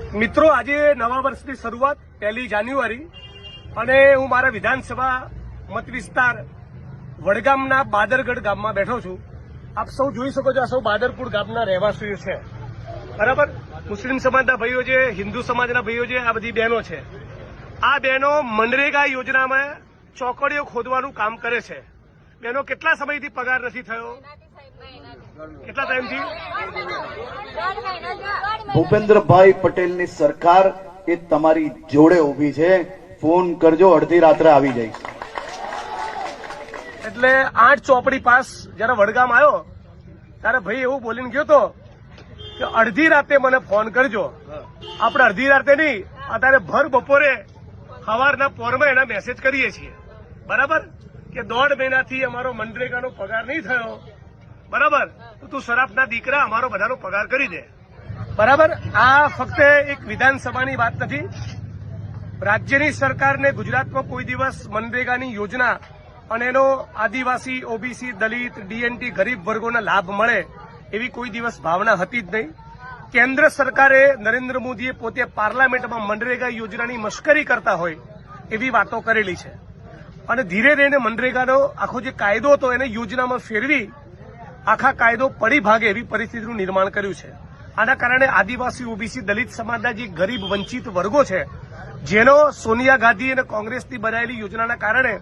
મિત્રો આજે નવા વર્ષની શરૂઆત પહેલી જાન્યુઆરી અને હું મારા વિધાનસભા મત વિસ્તાર વડગામના બાદરગઢ ગામમાં બેઠો છું. આપ સૌ જોઈ શકો છો આ સૌ બાદરપુર ગામના રહેવાસીઓ છે. બરાબર? મુસ્લિમ સમાજના ભાઈઓ છે હિન્દુ સમાજના ભાઈઓ છે આ બધી બહેનો છે. આ બહેનો મનરેગા યોજનામાં ચોકડીઓ ખોદવાનું કામ કરે છે. બહેનો કેટલા સમયથી પગાર નથી થયો? કેટલા ટાઈમથી? ભૂપેન્દ્રભાઈ પટેલની સરકાર એ તમારી જોડે ઊભી છે. ફોન કરજો, અડધી રાત્રે આવી જઈશ. એટલે આઠ ચોપડી પાસ જયારે વડગામ આવ્યો, ત્યારે ભાઈ એવું બોલીને ગયો તો કે અડધી રાતે મને ફોન કરજો. આપણે અડધી રાતે નહીં, અત્યારે ભર બપોરે સવારના પોરમાં એના મેસેજ કરીએ છીએ. બરાબર? કે દોઢ મહિનાથી અમારો મનરેગાનો પગાર નહીં થયો. બરાબર? તો તું શરાફના દીકરા, અમારો બધાનો પગાર કરી દે. બરાબર? આ ફક્ત એક વિધાનસભાની વાત નથી. રાજ્યની સરકારને ગુજરાતમાં કોઈ દિવસ મનરેગાની યોજના અને એનો આદિવાસી, ઓબીસી, દલિત, ડીએનટી, ગરીબ વર્ગોના લાભ મળે એવી કોઈ દિવસ ભાવના હતી જ નહીં. કેન્દ્ર સરકારે નરેન્દ્ર મોદીએ પોતે પાર્લામેન્ટમાં મનરેગા યોજનાની મશ્કરી કરતા હોય એવી વાતો કરેલી છે. અને ધીરે ધીરે મનરેગાનો આખો જે કાયદો હતો એને યોજનામાં ફેરવી આખા કાયદો પડી ભાગે એવી પરિસ્થિતિનું નિર્માણ કર્યું છે. આના કારણે આદિવાસી, ઓબીસી, દલિત સમાજના જે ગરીબ, વંચિત વર્ગો છે, જેનો સોનિયા ગાંધી અને કોંગ્રેસની બનાવેલી યોજનાના કારણે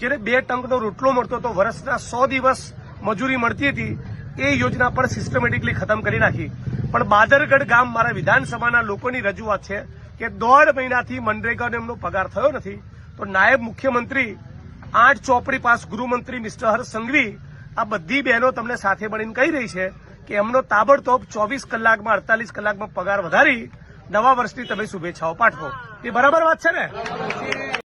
જેને બે ટંકનો રોટલો મળતો હતો, વર્ષના સો દિવસ મજૂરી મળતી હતી, એ યોજના પણ સિસ્ટમેટિકલી ખતમ કરી નાખી. પણ બાદરગઢ ગામ મારા વિધાનસભાના લોકોની રજૂઆત છે કે દોઢ મહિનાથી મનરેગાનો એમનો પગાર થયો નથી, તો નાયબ મુખ્યમંત્રી, આઠ ચોપડી પાસ ગૃહમંત્રી મિસ્ટર હર્ષ સંઘવી, આ બધી બહેનો તમને સાથે મળીને કહી રહી છે કે એમનો તાબડતોબ ચોવીસ કલાકમાં, અડતાલીસ કલાકમાં પગાર વધારી, નવા વર્ષની તમે શુભેચ્છાઓ પાઠવો. એ બરાબર વાત છે ને?